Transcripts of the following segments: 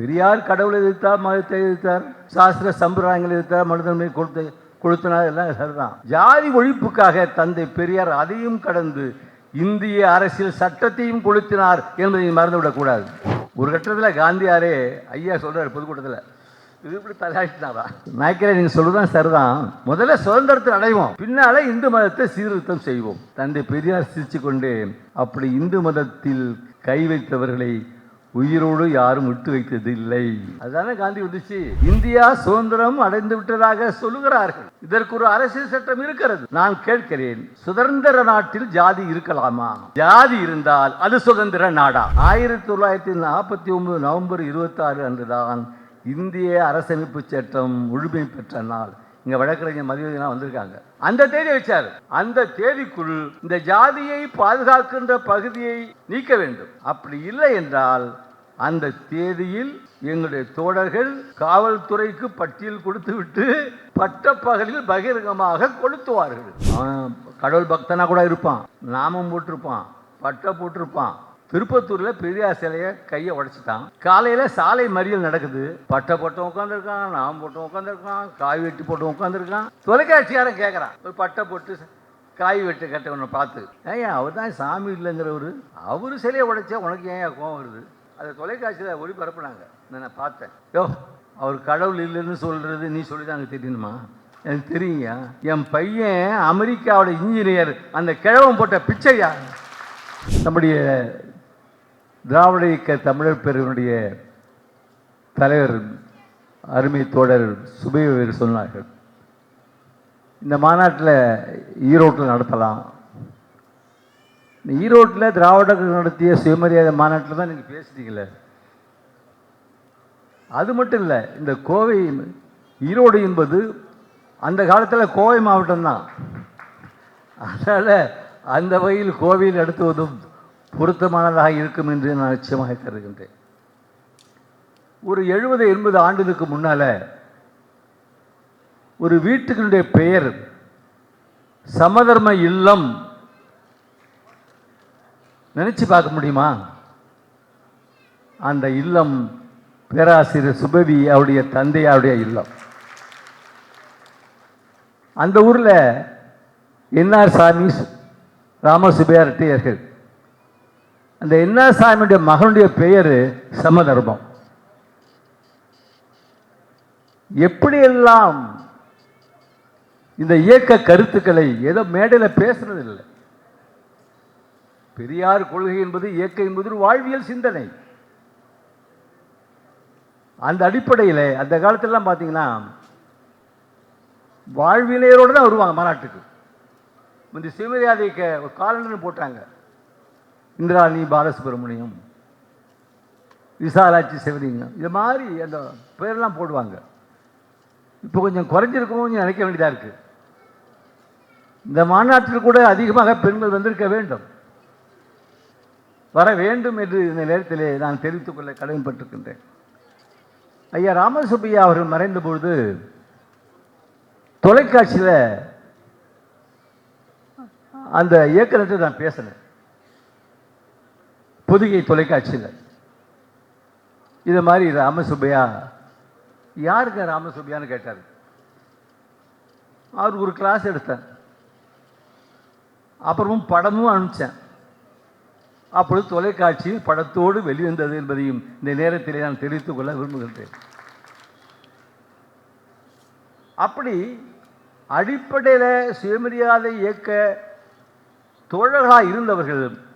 பெரியார் கடவுளை எதிர்த்தார் மதத்தை எதிர்த்தார் சாஸ்திர சம்பிரதாயங்களை எதிர்த்தார் மனிதன்மை கொடுத்து கொளுத்தினார் எல்லாம் சரிதான். ஜாதி ஒழிப்புக்காக தந்தை பெரியார் அதையும் கடந்து இந்திய அரசியல் சட்டத்தையும் கொளுத்தினார் என்பதை மறந்துவிடக்கூடாது. ஒரு கட்டத்தில் காந்தியாரே ஐயா சொல்கிறார் பொதுக்கூட்டத்தில் இது இப்படி தலையாட்டினாரா நாய்க்கரே நீங்க சொல்றதுதான் சரிதான். முதல்ல சுதந்திரத்தை அடைவோம் பின்னால இந்து மதத்தை சீர்திருத்தம் செய்வோம். தந்தை பெரியார் சிரிச்சு கொண்டு அப்படி இந்து மதத்தில் கை வைத்தவர்களை உயிரோடு யாரும் விட்டு வைத்தது இல்லை அதுதானே காந்தி வந்துச்சு. இந்தியா சுதந்திரம் அடைந்து விட்டதாக சொல்லுகிறார்கள். இதற்கு ஒரு அரசியல் சட்டம் இருக்கிறது. நான் கேட்கிறேன் சுதந்திர நாட்டில் ஜாதி இருக்கலாமா? ஜாதி இருந்தால் அது சுதந்திர நாடா? ஆயிரத்தி தொள்ளாயிரத்தி நாற்பத்தி ஒன்பது நவம்பர் இருபத்தி ஆறு அன்றுதான் இந்திய அரசமைப்பு சட்டம் முழுமை பெற்ற நாள். இங்க வழக்கறிஞர் மதிவதனா வந்திருக்காங்க. அந்த தேதி வச்சார். அந்த தேதிக்குள் இந்த ஜாதியை பாதுகாக்கின்ற பகுதியை நீக்க வேண்டும். அப்படி இல்லை என்றால் அந்த தேதியில் எங்களுடைய தோழர்கள் காவல்துறைக்கு பட்டியல் கொடுத்துவிட்டு பட்டப்பகலில் பகிரங்கமாக கொளுத்துவார்கள். அவன் கடவுள் பக்தனா கூட இருப்பான். நாமம் போட்டிருப்பான். பட்டை போட்டிருப்பான். திருப்பத்தூர்ல பெரியார் சிலையை கையை உடைச்சிட்டான். காலையில சாலை மறியல் நடக்குது. பட்டை போட்டு உட்காந்துருக்கான் நாம் போட்டு உட்காந்துருக்கான் காய் வெட்டி போட்டு உட்காந்துருக்கான் தொலைக்காட்சியாரன் கேட்கறான் ஒரு பட்டை போட்டு காய் வெட்டு கட்டவனை பார்த்து. ஏன் அவர் தான் சாமி இல்லைங்கிறவர். அவர் சிலையை உடைச்சா உனக்கு ஏன் கோவம் வருது? அதை தொலைக்காட்சியில் ஒளிபரப்புனாங்க நான் பார்த்தேன். யோ அவர் கடவுள் இல்லைன்னு சொல்றது நீ சொல்லி தான் எனக்கு தெரியணுமா எனக்கு தெரியுங்க என் பையன் அமெரிக்காவோட இன்ஜினியர். அந்த கிழவன் போட்ட பிச்சையா? நம்முடைய திராவிட இயக்க தமிழர் பேரவனுடைய தலைவர் அருமை தோழர் சுபைவர் சொன்னார்கள். இந்த மாநாட்டில் ஈரோட்டில் நடத்தலாம். இந்த ஈரோட்டில் திராவிடர்கள் நடத்திய சுயமரியாதை மாநாட்டில் தான் நீங்கள் பேசுறீங்களே அது மட்டும் இல்லை இந்த கோவை ஈரோடு என்பது அந்த காலத்தில் கோவை மாவட்டம்தான் அதனால் அந்த வகையில் கோவையில் நடத்துவதும் பொருத்தமானதாக இருக்கும் என்று நான் நிச்சயமாக கருதுகின்றேன். ஒரு எழுபது எண்பது ஆண்டுகளுக்கு முன்னால ஒரு வீட்டுகளுடைய பெயர் சமதர்ம இல்லம் நினைச்சு பார்க்க முடியுமா? அந்த இல்லம் பேராசிரியர் சுபவி அவருடைய தந்தையாருடைய இல்லம். அந்த ஊரில் என்ஆர் சாமி ராமசுபையா ரெட்டையர்கள் அந்த என்ஆர் சாமியுடைய மகனுடைய பெயர் சமதர்மம். எப்படியெல்லாம் இந்த இயக்க கருத்துக்களை ஏதோ மேடையில் பேசுறது இல்லை பெரியார் கொள்கை என்பது இயக்க என்பது ஒரு வாழ்வியல் சிந்தனை. அந்த அடிப்படையில் அந்த காலத்திலலாம் பார்த்தீங்கன்னா வாழ்வியலையரோடு தான் வருவாங்க மாநாட்டுக்கு. இந்த சிவமரியாதைக்கு ஒரு காலண்டர் போட்டாங்க. இந்திராணி பாலசுப்ரமணியம். விசாலாட்சி சிவலிங்கம். இது மாதிரி அந்த பேரெல்லாம் போடுவாங்க. இப்போ கொஞ்சம் குறைஞ்சிருக்கணும்னு நினைக்க வேண்டியதாக இருக்கு. இந்த மாநாட்டில் கூட அதிகமாக பெண்கள் வந்திருக்க வேண்டும். வர வேண்டும் என்று இந்த நேரத்திலே நான் தெரிவித்துக் கொள்ள கடமைப்பட்டிருக்கின்றேன். ஐயா ராமசுப்பையா அவர்கள் மறைந்த பொழுது தொலைக்காட்சியில் அந்த இயக்குநர்கிட்ட நான் பேசினேன். பொதிகை தொலைக்காட்சியில். இது மாதிரி ராமசுப்பையா யாருக்கு ராமசுப்பையான்னு கேட்டார். அவருக்கு ஒரு கிளாஸ் எடுத்தேன். அப்புறமும் படமும் அனுப்பிச்சேன். அப்பொழுது தொலைக்காட்சி படத்தோடு வெளிவந்தது என்பதையும் இந்த நேரத்திலே நான் தெரிவித்துக் கொள்ள விரும்புகின்றேன். அப்படி அடிப்படையில் சுயமரியாதை இயக்க தோழர்களாக இருந்தவர்கள்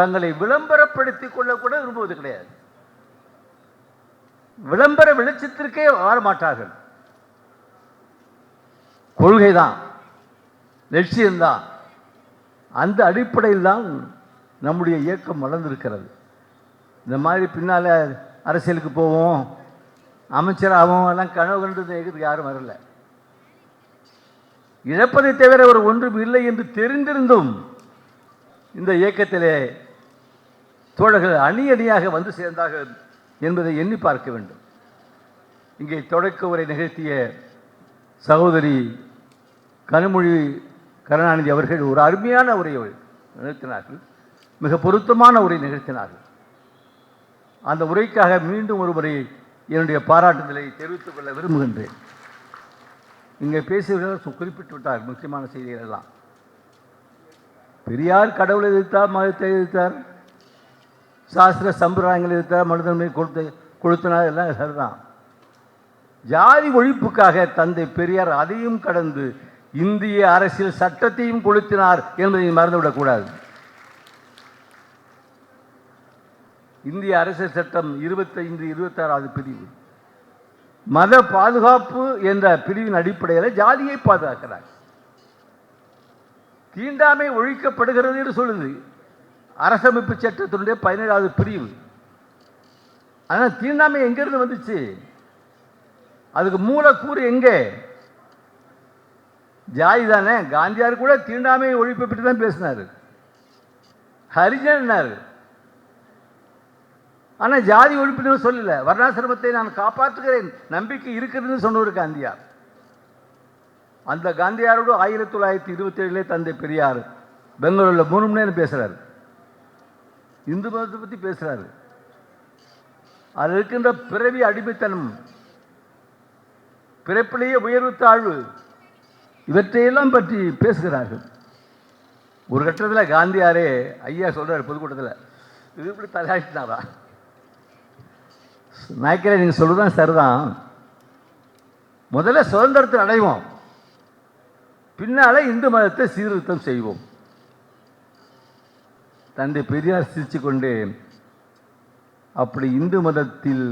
தங்களை விளம்பரப்படுத்திக் கொள்ளக்கூட விரும்புவது கிடையாது. விளம்பர வெளிச்சத்திற்கே வாழ மாட்டார்கள். கொள்கைதான் லட்சியம்தான். அந்த அடிப்படையில் தான் நம்முடைய இயக்கம் வளர்ந்திருக்கிறது. இந்த மாதிரி பின்னால் அரசியலுக்கு போவோம் அமைச்சராகவும் எல்லாம் கனவு கண்டு இயக்கத்துக்கு யாரும் வரல. இழப்பதை தவிர ஒரு ஒன்றும் இல்லை என்று தெரிந்திருந்தும் இந்த இயக்கத்திலே தோழர்கள் அணி அணியாக வந்து சேர்ந்தார்கள் என்பதை எண்ணி பார்க்க வேண்டும். இங்கே தொடக்க உரை நிகழ்த்திய சகோதரி கனிமொழி கருணாநிதி அவர்கள் ஒரு அருமையான உரையை நிகழ்த்தினார்கள். மிக பொருத்தமான உரை நிகழ்த்தினார்கள். அந்த உரைக்காக மீண்டும் ஒரு முறை என்னுடைய பாராட்டுதலை தெரிவித்துக் கொள்ள விரும்புகின்றேன். இங்கே பேசியவர்கள் குறிப்பிட்டு விட்டார் முக்கியமான செய்திகள் எல்லாம். பெரியார் கடவுளை எதிர்த்தார் மதத்தை எதிர்த்தார். சாஸ்திர சம்பிரதாயங்களை இருக்கிற மனிதன்மை கொடுத்து கொளுத்தினார் எல்லாம் சரிதான். ஜாதி ஒழிப்புக்காக தந்தை பெரியார் அதையும் கடந்து இந்திய அரசியல் சட்டத்தையும் கொளுத்தினார் என்பதை மறந்துவிடக்கூடாது. இந்திய அரசியல் சட்டம் இருபத்தைந்து இருபத்தாறாவது பிரிவு. மத பாதுகாப்பு என்ற பிரிவின் அடிப்படையில் ஜாதியை பாதுகாக்கிறார். தீண்டாமை ஒழிக்கப்படுகிறது என்று சொல்லுது. அரசமைப்பு சட்டத்தினுடைய பதினேழாவது பிரிவு. ஆனால் தீண்டாமை எங்கிருந்து வந்துச்சு? அதுக்கு மூலக்கூறு எங்கே? ஜாதி தானே? காந்தியார் கூட தீண்டாமை ஒழிப்பை பற்றி தான் பேசினார் ஹரிஜன்னார் ஆனால் ஜாதி ஒழிப்புன்னு சொல்லல. வர்ணாசிரமத்தை நான் காப்பாற்றுகிறேன். நம்பிக்கை இருக்கிறதுன்னு சொன்னவர் காந்தியார். அந்த காந்தியாரோடு ஆயிரத்தி தொள்ளாயிரத்தி இருபத்தி ஏழுலே தந்தை பெரியார் பெங்களூரில் மூணு மணி நேரம் பேசுகிறார் இந்து மதத்தை பற்றி பேசுகிறாரு அது இருக்கின்ற பிறவி அடிமைத்தனம் பிறப்பிலேயே உயர்வு தாழ்வு இவற்றையெல்லாம் பற்றி பேசுகிறார்கள். ஒரு கட்டத்தில் காந்தியாரே ஐயா சொல்கிறார் பொதுக்கூட்டத்தில் இது இப்படி தலையாட்டினாரா? நாய்க்கரே நீங்கள் சொல்லுதான் சரிதான். முதல்ல சுதந்திரத்தை அடைவோம். பின்னால் இந்து மதத்தை சீர்திருத்தம் செய்வோம். தந்தை பெரியார் சிரித்து கொண்டே அப்படி இந்து மதத்தில்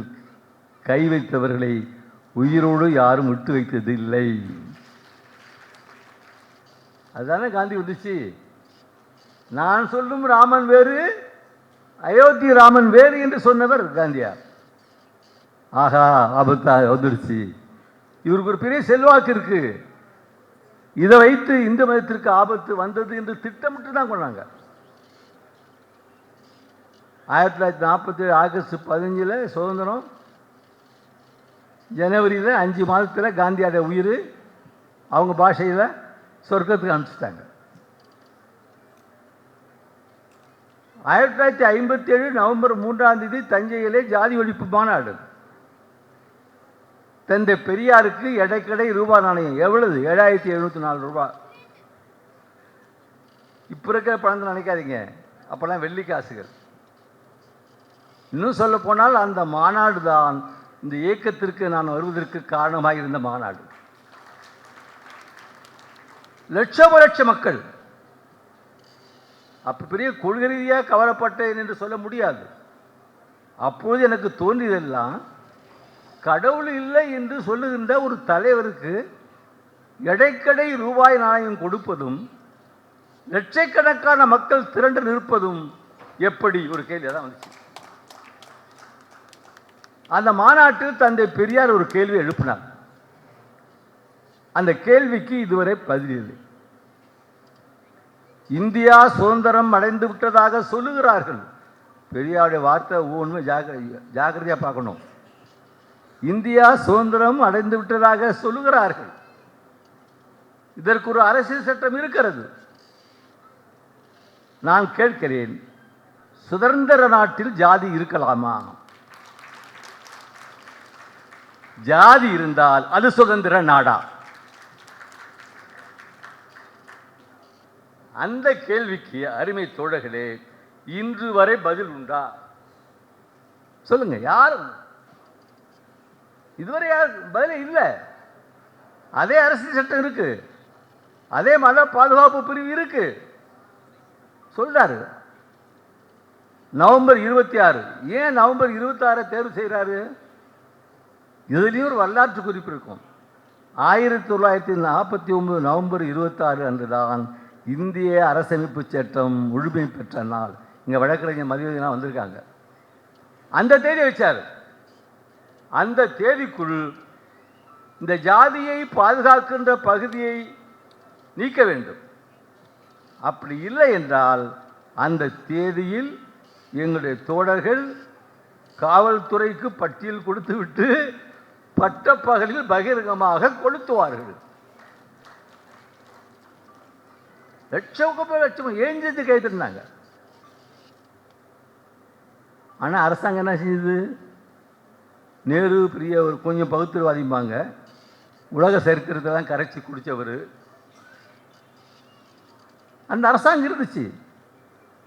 கை வைத்தவர்களை உயிரோடு யாரும் விட்டு வைத்தது இல்லை அதுதானே காந்தி வந்துச்சு நான் சொல்லும் ராமன் வேறு அயோத்தி ராமன் வேறு என்று சொன்னவர் காந்தியார். ஆகா ஆபத்தா வந்துடுச்சு இவருக்கு ஒரு பெரிய செல்வாக்கு இருக்கு. இதை வைத்து இந்து மதத்திற்கு ஆபத்து வந்தது என்று திட்டமிட்டு தான் கொண்டாங்க. ஆயிரத்தி தொள்ளாயிரத்தி நாற்பத்தி ஏழு ஆகஸ்ட் பதினஞ்சில் சுதந்திரம். ஜனவரியில் அஞ்சு மாதத்தில் காந்தியாட உயிர் அவங்க பாஷையில் சொர்க்கத்துக்கு அனுப்பிச்சிட்டாங்க. ஆயிரத்தி தொள்ளாயிரத்தி ஐம்பத்தி ஏழு நவம்பர் மூன்றாம் தேதி தஞ்சையிலே ஜாதி ஒழிப்பு மாநாடு. தந்தை பெரியாருக்கு எடைக்கடை ரூபாய் நாணயம். எவ்வளவு? ஏழாயிரத்தி எழுநூற்றி நாலு ரூபாய் இப்போ இருக்கிற பணத்தை நினைக்காதீங்க. அப்போல்லாம் வெள்ளி காசுகள். இன்னும் சொல்ல போனால் அந்த மாநாடு தான் இந்த இயக்கத்திற்கு நான் வருவதற்கு காரணமாக இருந்த மாநாடு. லட்சம் லட்ச மக்கள். அப்ப பெரிய கொள்கை ரீதியாக கவலைப்பட்டேன் என்று சொல்ல முடியாது. அப்போது எனக்கு தோன்றியதெல்லாம் கடவுள் இல்லை என்று சொல்லுகின்ற ஒரு தலைவருக்கு எடைக்கடை ரூபாய் நாணயம் கொடுப்பதும் லட்சக்கணக்கான மக்கள் திரண்டு நிற்பதும் எப்படி? ஒரு கேள்வி தான் வந்துச்சு. அந்த மாநாட்டில் தந்தை பெரியார் ஒரு கேள்வி எழுப்பினார். அந்த கேள்விக்கு இதுவரை பதிலில்லை இந்தியா சுதந்திரம் அடைந்து விட்டதாக சொல்லுகிறார்கள். பெரியாருடைய வார்த்தை ஒவ்வொன்றுமே ஜாகிர ஜாக்கிரதையாக பார்க்கணும். இந்தியா சுதந்திரம் அடைந்து விட்டதாக சொல்லுகிறார்கள். இதற்கு ஒரு அரசியல் சட்டம் இருக்கிறது. நான் கேட்கிறேன் சுதந்திர நாட்டில் ஜாதி இருக்கலாமா? ஜாதி இருந்தால் அது சுதந்திர நாடா? அந்த கேள்விக்கு அருமை தோழர்களே இன்று வரை பதில் உண்டா? சொல்லுங்க யாரும் இதுவரை யார் பதில் இல்லை. அதே அரசியல் சட்டம் இருக்கு. அதே மத பாதுகாப்பு பிரிவு இருக்கு. சொல்றாரு. நவம்பர் இருபத்தி ஆறு. ஏன் நவம்பர் இருபத்தி ஆறை தேர்வு செய்கிறாரு இதுலேயும் ஒரு வரலாற்று குறிப்பு இருக்கும். ஆயிரத்தி தொள்ளாயிரத்தி நாற்பத்தி ஒம்பது நவம்பர் இருபத்தாறு அன்று தான் இந்திய அரசமைப்பு சட்டம் முழுமை பெற்ற நாள். இங்கே வழக்கறிஞர் மதியெல்லாம் வந்திருக்காங்க. அந்த தேதி வச்சார். அந்த தேதிக்குள் இந்த ஜாதியை பாதுகாக்கின்ற பகுதியை நீக்க வேண்டும். அப்படி இல்லை என்றால் அந்த தேதியில் எங்களுடைய தோழர்கள் காவல்துறைக்கு பட்டியல் கொடுத்துவிட்டு பட்டப்பகலில் பகிரங்கமாக கொளுத்துவார்கள். லட்சம் லட்சம் ஏஞ்சது கேட்டிருந்தாங்க. ஆனால் அரசாங்கம் என்ன செஞ்சது நேரு பெரிய ஒரு கொஞ்சம் பகுத்துருவாதிம்பாங்க உலக சரித்திரத்தெல்லாம் கரைச்சி குடித்தவர் அந்த அரசாங்கம் இருந்துச்சு.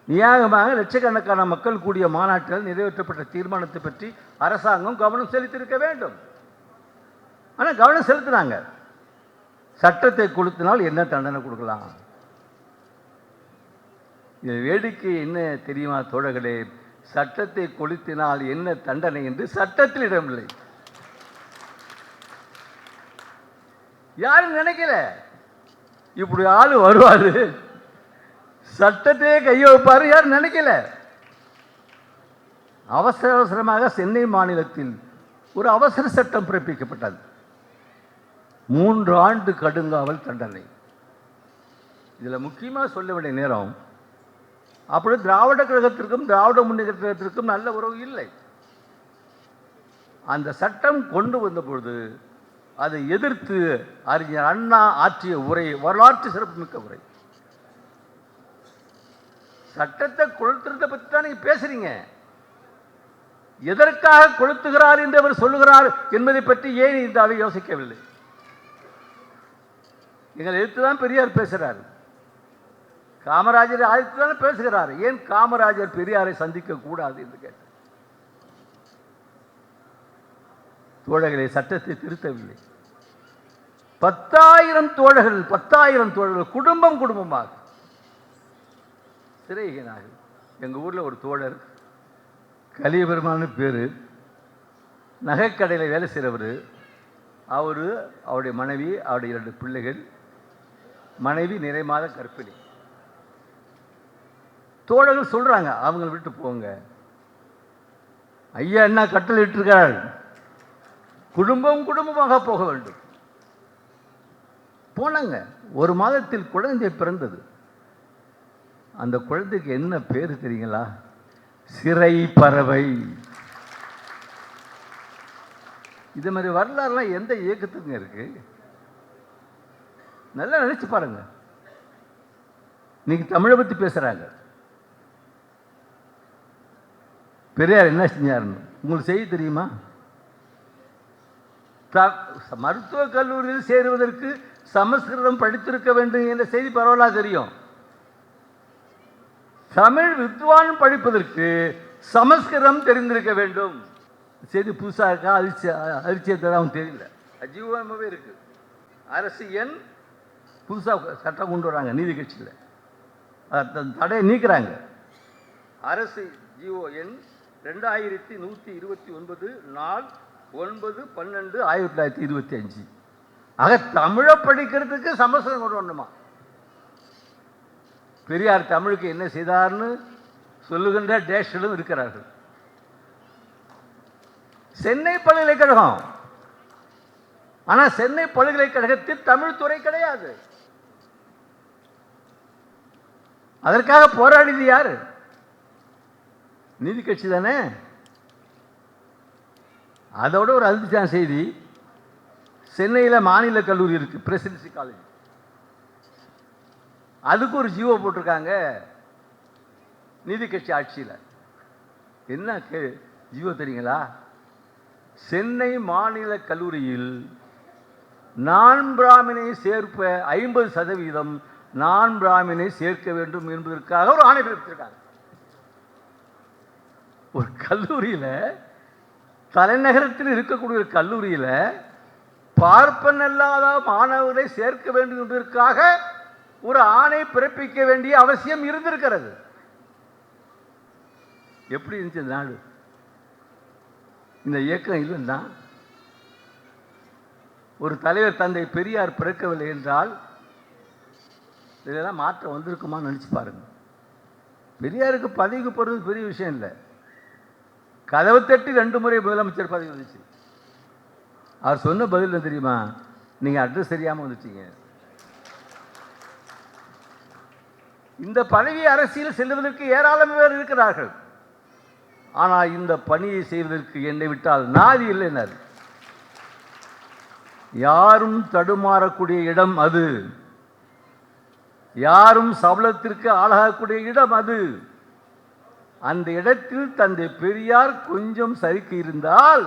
நியாயமாக லட்சக்கணக்கான மக்கள் கூடிய மாநாட்டில் நிறைவேற்றப்பட்ட தீர்மானத்தை பற்றி அரசாங்கம் கவனம் செலுத்தியிருக்க வேண்டும். ஆனால் கவனம் செலுத்தினாங்க சட்டத்தை கொளுத்தினால் என்ன தண்டனை கொடுக்கலாம்? இது வேடிக்கை என்ன தெரியுமா தோழர்களே? சட்டத்தை கொளுத்தினால் என்ன தண்டனை என்று சட்டத்தில் இடமில்லை யாரும் நினைக்கல. இப்படி ஆள் வருவாரு. சட்டத்தையே கையை வைப்பாரு யாரும் நினைக்கல. அவசர அவசரமாக சென்னை மாநிலத்தில் ஒரு அவசர சட்டம் பிறப்பிக்கப்பட்டது. மூன்று ஆண்டு கடுங்காவல் தண்டனை. இதில் முக்கியமாக சொல்ல வேண்டிய நேரம் அப்படி திராவிட கழகத்திற்கும் திராவிட முன்னேற்றத்திற்கும் நல்ல உறவு இல்லை. அந்த சட்டம் கொண்டு வந்த பொழுது அதை எதிர்த்து அறிஞர் அண்ணா ஆற்றிய உரை வரலாற்று சிறப்புமிக்க உரை. சட்டத்தை கொளுத்துறதை பற்றி தான் நீங்கள் பேசுறீங்க. எதற்காக கொளுத்துகிறார் என்று அவர் சொல்லுகிறார் என்பதை பற்றி ஏன் இந்த அவை யோசிக்கவில்லை? எங்களை எதிர்த்து தான் பெரியார் பேசுகிறார் காமராஜரை அழைத்து தானே பேசுகிறார். ஏன் காமராஜர் பெரியாரை சந்திக்க கூடாது என்று கேட்டார். தோழர்களை சட்டத்தை திருத்தவில்லை. பத்தாயிரம் தோழர்கள் பத்தாயிரம் தோழர்கள் குடும்பம் குடும்பமாக சிறைகினார்கள் எங்கள் ஊரில் ஒரு தோழர் கலியபெருமான்னு பேர் நகைக்கடையில் வேலை செய்கிறவர் அவர் அவருடைய மனைவி அவருடைய இரண்டு பிள்ளைகள் மனைவி நிறை மாத கற்பிணி தோழர்கள் சொல்கிறாங்க அவங்கள விட்டு போங்க. ஐயா என்ன கட்டளை இட்டிருக்கார்? குடும்பம் குடும்பமாக போக வேண்டும். போனாங்க ஒரு மாதத்தில் குழந்தை பிறந்தது. அந்த குழந்தைக்கு என்ன பேர் தெரியுங்களா? சிறை பறவை. இது மாதிரி வரலாறுலாம் எந்த இயக்கத்துக்குங்க இருக்கு? நல்லா நினைச்சு பாருங்க இன்னைக்கு தமிழை பத்தி பேசுறாங்க பெரியார் என்ன செஞ்சாருன்னு உங்களுக்கு செய்தி தெரியுமா மருத்துவக் கல்லூரியில் சேருவதற்கு சமஸ்கிருதம் படித்திருக்க வேண்டும் என்ற செய்தி பரவலாக தெரியும் தமிழ் வித்வான் படிப்பதற்கு சமஸ்கிருதம் தெரிந்திருக்க வேண்டும் செய்தி புதுசாக இருக்கா அதிர்ச்சி அதிர்ச்சியத்தை அவன் தெரியல அஜீவமாகவே இருக்கு அரசு எண் புதுசாக சட்டம் கொண்டு வராங்க நீதி கட்சியில். தடையை நீக்குறாங்க. அரசு ஜிஓஎன் ரெண்டாயிரத்தி நூற்றி இருபத்தி ஒன்பது நாள் ஒன்பது பன்னெண்டு ஆயிரத்தி தொள்ளாயிரத்தி இருபத்தி அஞ்சு. ஆக தமிழை படிக்கிறதுக்கு சமஸ்கிருதம் கொண்டு வரணுமா? பெரியார் தமிழுக்கு என்ன செய்தார்னு சொல்லுகின்ற டேஷிலும் இருக்கிறார்கள். சென்னை பல்கலைக்கழகம். ஆனால் சென்னை பல்கலைக்கழகத்தில் தமிழ் துறை கிடையாது. அதற்காக போராடியது யாரு? நீதி கட்சி தானே? அதோட ஒரு அதிர்ச்சியான செய்தி சென்னையில் மாநில கல்லூரி இருக்கு பிரசிடென்சி காலேஜ். அதுக்கு ஒரு ஜீவோ போட்டிருக்காங்க நீதி கட்சி ஆட்சியில். என்ன கே ஜீவோ தெரியுங்களா? சென்னை மாநில கல்லூரியில் நான் பிராமினை சேர்ப்ப ஐம்பது சதவீதம் நான் பிராமினை சேர்க்க வேண்டும் என்பதற்காக ஒரு ஆணை பிறப்பித்திருக்காங்க. ஒரு கல்லூரியில் தலைநகரத்தில் இருக்கக்கூடிய ஒரு கல்லூரியில் பார்ப்பன் அல்லாத மாணவரை சேர்க்க வேண்டும் என்பதற்காக ஒரு ஆணை பிறப்பிக்க வேண்டிய அவசியம் இருந்திருக்கிறது. எப்படி இருந்துச்சு இந்த நாடு? இந்த இயக்கம் இல்லைன்னா ஒரு தலைவர் தந்தை பெரியார் பிறக்கவில்லை என்றால் இதெல்லாம் மாற்றம் வந்திருக்குமான்னு நினச்சி பாருங்க. பெரியாருக்கு பதவிக்கு போகிறது பெரிய விஷயம் இல்லை. கதவு தட்டி ரெண்டு முறை முதலமைச்சர் பதவி வந்துச்சு. அவர் சொன்ன பதில் என்ன தெரியுமா? நீங்கள் அட்ரஸ் தெரியாமல் வந்துட்டீங்க. இந்த பதவி அரசியல் செல்வதற்கு ஏராளம் பேர் இருக்கிறார்கள். ஆனால் இந்த பணியை செய்வதற்கு என்னை விட்டால் நாதி இல்லைனர் யாரும் தடுமாறக்கூடிய இடம் அது. யாரும் சபலத்திற்கு ஆளாகக்கூடிய இடம் அது. அந்த இடத்தில் தந்தை பெரியார் கொஞ்சம் சறுக்கி இருந்தால்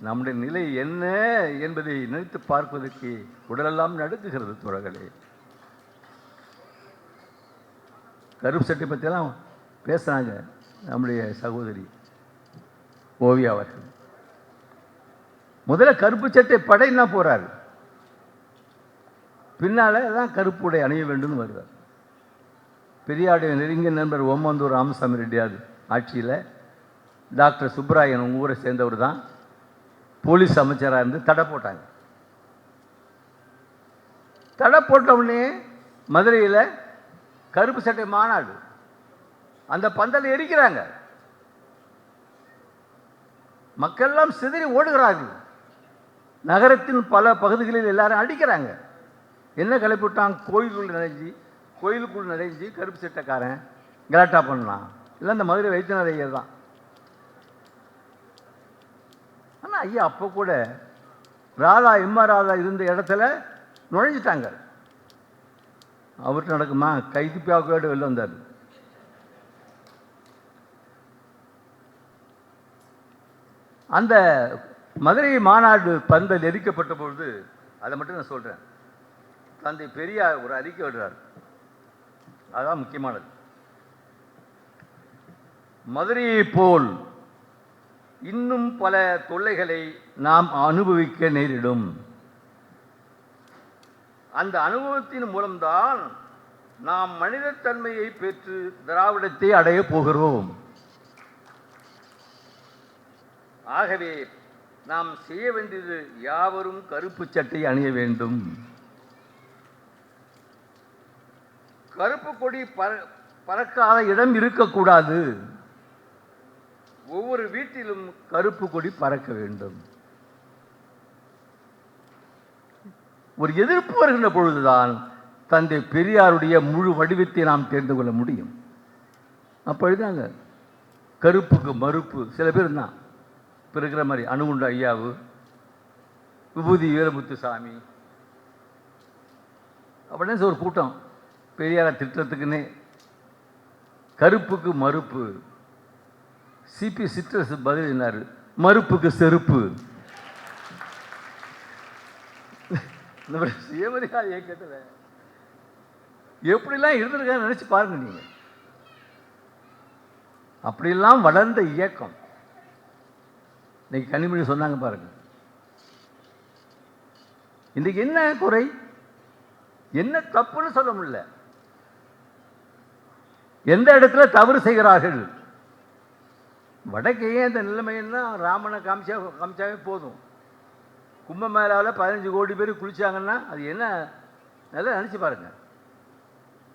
நம்முடைய நிலை என்ன என்பதை நினைத்து பார்ப்பதற்கு உடலெல்லாம் நடுக்குகிறது தோழர்களே. கருப்பு சட்டை பற்றியெல்லாம் பேசுனாங்க நம்முடைய சகோதரி ஓவியா அவர்கள். முதல்ல கருப்பு சட்டை படை என்ன போகிறாரு பின்னால் தான் கருப்பு உடை அணிய வேண்டும்னு வருவார். பெரியாருடைய நெருங்கிய நண்பர் ஓமந்தூர் ராமசாமி ரெட்டியார் ஆட்சியில் டாக்டர் சுப்பராயன் உங்கள் ஊரை சேர்ந்தவர் தான். போலீஸ் அமைச்சராக இருந்து தடை போட்டாங்க. தடை போட்ட உடனே மதுரையில் கருப்பு சட்டை மாநாடு. அந்த பந்தலை எரிக்கிறாங்க. மக்கள்லாம் சிதறி ஓடுகிறார்கள். நகரத்தின் பல பகுதிகளில் எல்லாரும் அடிக்கிறாங்க. என்ன கிளப்பிவிட்டான் கோயிலுக்குள் நனைஞ்சி கோயிலுக்குள் நனைஞ்சி கருப்பு சட்டக்காரன் கலாட்டா பண்ணலாம். இல்லை இந்த மதுரை வைத்தியநாத ஐயர் தான். ஆனால் ஐயா அப்போ கூட ராதா இம்மா ராதா இருந்த இடத்துல நுழைஞ்சிட்டாங்க. அவர்கிட்ட நடக்குமா? கைதிப்பியாவுக்கு வெளில வந்தார். அந்த மதுரை மாநாடு பந்தல் எரிக்கப்பட்ட பொழுது அதை மட்டும் நான் சொல்கிறேன் தந்தை பெரியார் ஒரு அறிக்கை விடுறார். அதுதான் முக்கியமானது. மதுரையை போல் இன்னும் பல தொல்லைகளை நாம் அனுபவிக்க நேரிடும். அந்த அனுபவத்தின் மூலம்தான் நாம் மனிதத்தன்மையை பெற்று திராவிடத்தை அடையப் போகிறோம். ஆகவே நாம் செய்ய வேண்டியது யாவரும் கருப்பு சட்டை அணிய வேண்டும். கருப்பு கொடி பற பறக்காத இடம் இருக்கக்கூடாது. ஒவ்வொரு வீட்டிலும் கருப்பு கொடி பறக்க வேண்டும். ஒரு எதிர்ப்பு வருகின்ற பொழுதுதான் தந்தை பெரியாருடைய முழு வடிவத்தை நாம் தெரிந்து கொள்ள முடியும். அப்படிதாங்க. கருப்புக்கு மறுப்பு சில பேர் தான் இப்போ இருக்கிற மாதிரி அணுகுண்ட ஐயாவு விபூதி வீரமுத்துசாமி அப்படின்னு ஒரு கூட்டம். பெரியார திட்டத்துக்குன்னே கருப்புக்கு மறுப்பு. சிபி சிட்ரஸ் பதிலினார் மறுப்புக்கு செருப்பு. நம்ம சுயமரியா இயக்கத்தில் எப்படிலாம் இருந்திருக்கான்னு நினச்சி பாருங்க நீங்கள் அப்படிலாம் வளர்ந்த இயக்கம். இன்னைக்கு கனிமொழி சொன்னாங்க பாருங்க. இன்றைக்கு என்ன குறை? என்ன தப்புன்னு சொல்ல முடியல. எந்த இடத்துல தவறு செய்கிறார்கள்? வடக்கையே இந்த நிலைமைன்னா ராமனை காமிச்சா காமிச்சாவே போதும். கும்பமேளாவில் பதினஞ்சு கோடி பேர் குளிச்சாங்கன்னா அது என்ன? நல்லா நினச்சி பாருங்க.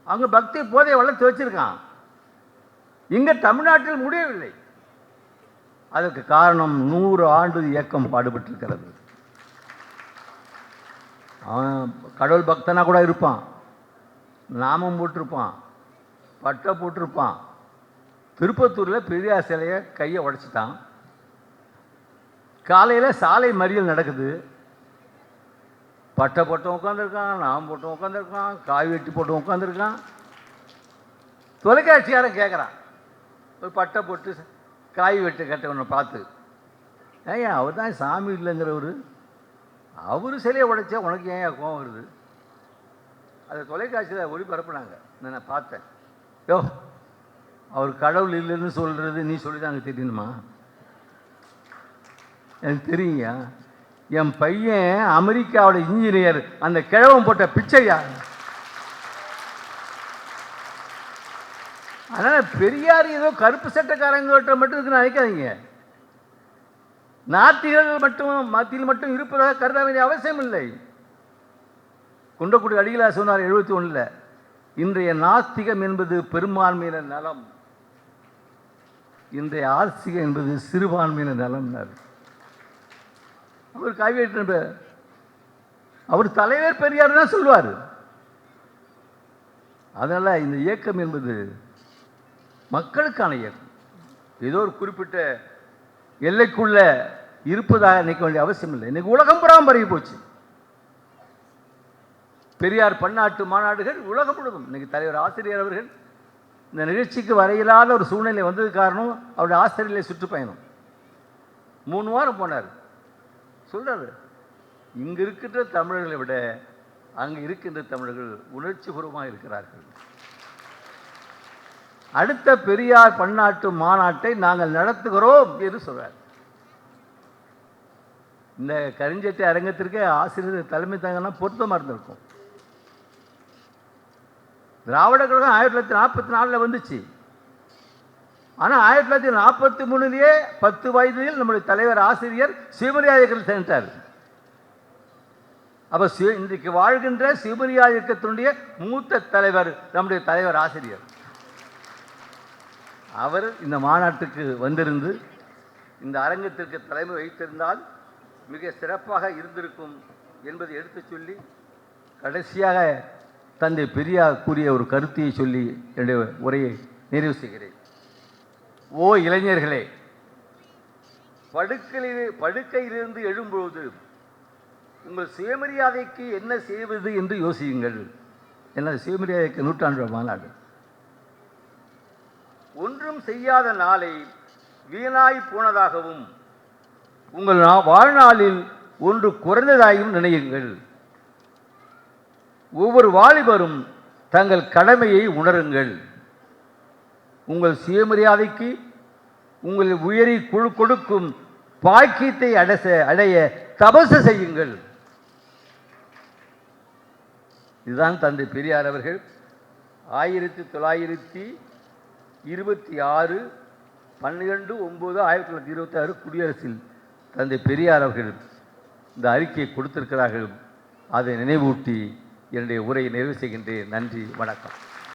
அவங்க பக்தி போதையை வளர்த்து வச்சிருக்கான். இங்கே தமிழ்நாட்டில் முடியவில்லை. அதற்கு காரணம் நூறு ஆண்டு இயக்கம் பாடுபட்டிருக்கிறது. அவன் கடவுள் பக்தனாக கூட இருப்பான். நாமம் போட்டிருப்பான். பட்டை போட்டிருப்பான். திருப்பத்தூரில் பெரியார் சிலையை கையை உடைச்சிட்டான். காலையில் சாலை மறியல் நடக்குது. பட்டை போட்டம் உட்காந்துருக்கான் நாம் போட்டம் உட்காந்துருக்கான் காய் வெட்டி போட்டு உட்காந்துருக்கான் தொலைக்காட்சியாரன் கேட்குறான் ஒரு பட்டை போட்டு காய் வெட்டு கட்டவனை பார்த்து ஏன் அவர் தான் சாமி இல்லைங்கிறவர். அவர் சிலையை உடைச்சா உனக்கு ஏன் கோவம் வருது? அதை தொலைக்காட்சியில் ஒளிபரப்புனாங்க. நான் பார்த்தேன். யோ அவர் கடவுள் இல்லைன்னு சொல்கிறது நீ சொல்லி தான் எனக்கு தெரியணுமா எனக்கு தெரியுங்க. என் பையன் அமெரிக்காவோட இன்ஜினியர் அந்த கிழவன் போட்ட பிச்சையா? அதனால் பெரியார் ஏதோ கருப்பு சட்டக்காரங்கிட்ட மட்டும் இருக்குன்னு நினைக்காதீங்க. நாத்திகள் மட்டும் மத்தியில் மட்டும் இருப்பதாக கருத வேண்டிய அவசியம் இல்லை குண்டக்குடி அடிகளா சொன்னார் எழுபத்தி ஒன்றில் இன்றைய நாஸ்திகம் என்பது பெரும்பான்மையின நலம். இன்றைய ஆஸ்திகம் என்பது சிறுபான்மையின நலம்னார் அவர் காவியேற்ற அவர் தலைவர் பெரியார் தான் சொல்வார் அதனால் இந்த இயக்கம் என்பது மக்களுக்கான இயக்கம். ஏதோ ஒரு குறிப்பிட்ட எல்லைக்குள்ள இருப்பதாக நினைக்க வேண்டிய அவசியம் இல்லை இன்னைக்கு உலகம் பராமரிக்க பரவி போச்சு. பெரியார் பன்னாட்டு மாநாடுகள் உலகம் முழுவதும். இன்றைக்கி தலைவர் ஆசிரியர் அவர்கள் இந்த நிகழ்ச்சிக்கு வரையில்லாத ஒரு சூழ்நிலை வந்தது காரணம் அவருடைய ஆசிரியர்களை சுற்றுப்பயணம். மூணு வாரம் போனார். சொல்றாரு இங்கே இருக்கின்ற தமிழர்களை விட அங்கே இருக்கின்ற தமிழர்கள் உணர்ச்சிபூர்வமாக இருக்கிறார்கள். அடுத்த பெரியார் பன்னாட்டு மாநாட்டை நாங்கள் நடத்துகிறோம் என்று சொல்கிறார் இந்த கரிஞ்சட்டை அரங்கத்திற்கு ஆசிரியர் தலைமை தாங்கன்னா பொருத்தமாக இருந்திருக்கும். திராவிட கழகம் ஆயிரத்தி தொள்ளாயிரத்தி நாற்பத்தி நாலில் வந்துச்சு. ஆனால் ஆயிரத்தி தொள்ளாயிரத்தி நாற்பத்தி மூணுலேயே பத்து வயதில் நம்முடைய தலைவர் ஆசிரியர் சிவமரியாதைகள் சென்றார். அப்போ சிவ இன்றைக்கு வாழ்கின்ற சிவமரியாதை இயக்கத்தினுடைய மூத்த தலைவர் நம்முடைய தலைவர் ஆசிரியர். அவர் இந்த மாநாட்டுக்கு வந்திருந்து இந்த அரங்கத்திற்கு தலைமை வைத்திருந்தால் மிக சிறப்பாக இருந்திருக்கும் என்பதை எடுத்துச் சொல்லி கடைசியாக தந்தை பெரியார் கூறிய ஒரு கருத்தையை சொல்லி என்னுடைய உரையை நிறைவு செய்கிறேன். ஓ இளைஞர்களே படுக்கையிலே படுக்கையிலிருந்து எழும்பொழுது உங்கள் சுயமரியாதைக்கு என்ன செய்வது என்று யோசியுங்கள். என்ன சுயமரியாதைக்கு நூற்றாண்டு மாநாடு. ஒன்றும் செய்யாத நாளை வீணாய் போனதாகவும் உங்கள் நா- வாழ்நாளில் ஒன்று குறைந்ததாயும் நினையுங்கள். ஒவ்வொரு வாலிபரும் தங்கள் கடமையை உணருங்கள். உங்கள் சுயமரியாதைக்கு உங்கள் உயரி குழு கொடுக்கும் பாக்கியத்தை அடச அடைய தபசு செய்யுங்கள். இதுதான் தந்தை பெரியார் அவர்கள் ஆயிரத்தி தொள்ளாயிரத்தி இருபத்தி ஆறு பன்னிரெண்டு ஒம்பது ஆயிரத்தி தொள்ளாயிரத்தி இருபத்தி ஆறு குடியரசில் தந்தை பெரியார் அவர்கள் இந்த அறிக்கையை கொடுத்திருக்கிறார்கள். அதை நினைவூட்டி என்னுடைய உரையை நிறைவு செய்கின்றேன். நன்றி வணக்கம்.